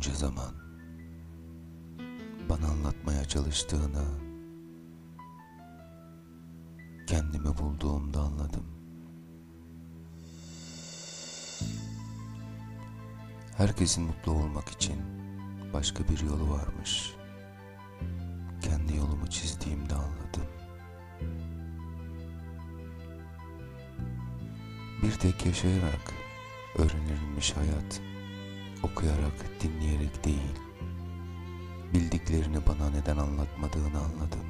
Bunca zaman bana anlatmaya çalıştığını kendimi bulduğumda anladım. Herkesin mutlu olmak için başka bir yolu varmış. Kendi yolumu çizdiğimde anladım. Bir tek yaşayarak öğrenilmiş hayat, okuyarak, dinleyerek değil, bildiklerini bana neden anlatmadığını anladım.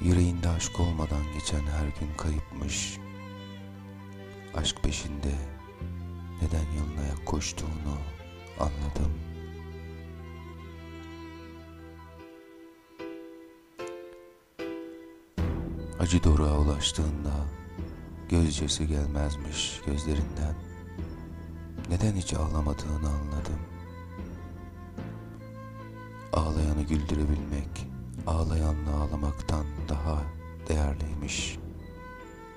Yüreğinde aşk olmadan geçen her gün kayıpmış. Aşk peşinde neden yalın ayak koştuğunu anladım. Acı doruğa ulaştığında gözyaşı gelmezmiş gözlerinden. Neden hiç ağlamadığını anladım. Ağlayanı güldürebilmek, ağlayanla ağlamaktan daha değerliymiş.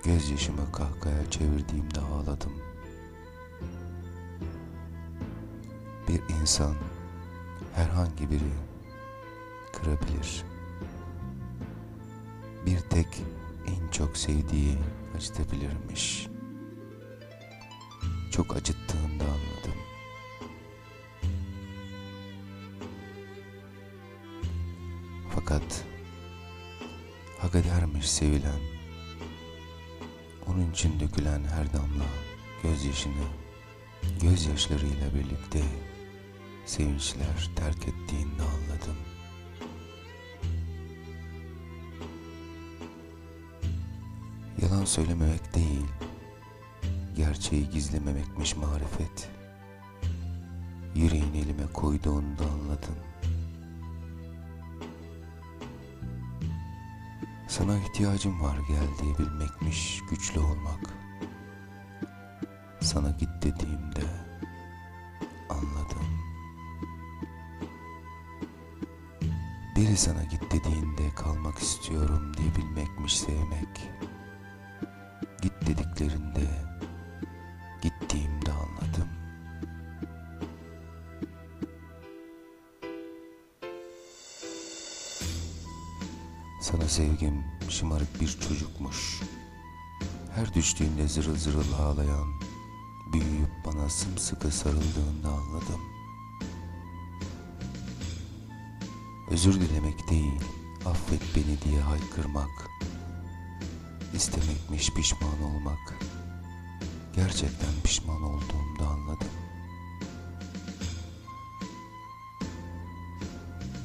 Gözyaşımı kahkaya çevirdiğimde ağladım. Bir insan herhangi biri kırabilir. Bir tek en çok sevdiği acıtabilirmiş. Çok acıttığında anladım. Fakat hak edermiş sevilen, onun için dökülen her damla gözyaşını gözyaşlarıyla birlikte sevinçler terk ettiğinde anladım. Yalan söylememek değil, gerçeği gizlememekmiş marifet. Yüreğin elime koyduğunda anladım. Sana ihtiyacım var geldiği bilmekmiş güçlü olmak. Sana git dediğimde anladım. Biri sana git dediğinde kalmak istiyorum diye bilmekmiş sevmek. Git dediklerinde Sana sevgim şımarık bir çocukmuş. Her düştüğünde zırıl zırıl ağlayan, büyüyüp bana sımsıkı sarıldığında anladım. Özür dilemek değil, affet beni diye haykırmak, istemekmiş pişman olmak. Gerçekten pişman olduğumda anladım.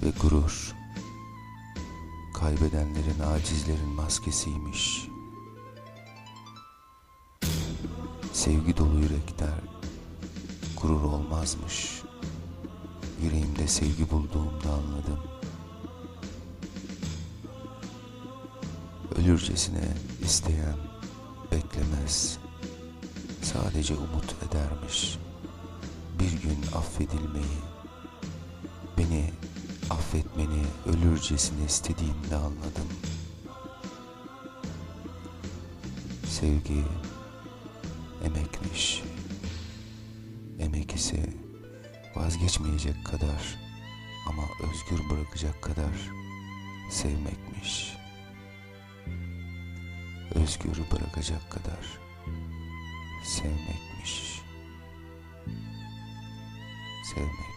Ve gurur, kaybedenlerin, acizlerin maskesiymiş. Sevgi dolu yürekler gurur olmazmış. Yüreğimde sevgi bulduğumda anladım. Ölürcesine isteyen beklemez. Sadece umut edermiş. Bir gün affedilmeyi, beni ölürcesine istediğimde anladım. Sevgi emekmiş. Emek ise vazgeçmeyecek kadar ama özgür bırakacak kadar sevmekmiş. Özgür bırakacak kadar sevmekmiş. Sevmek.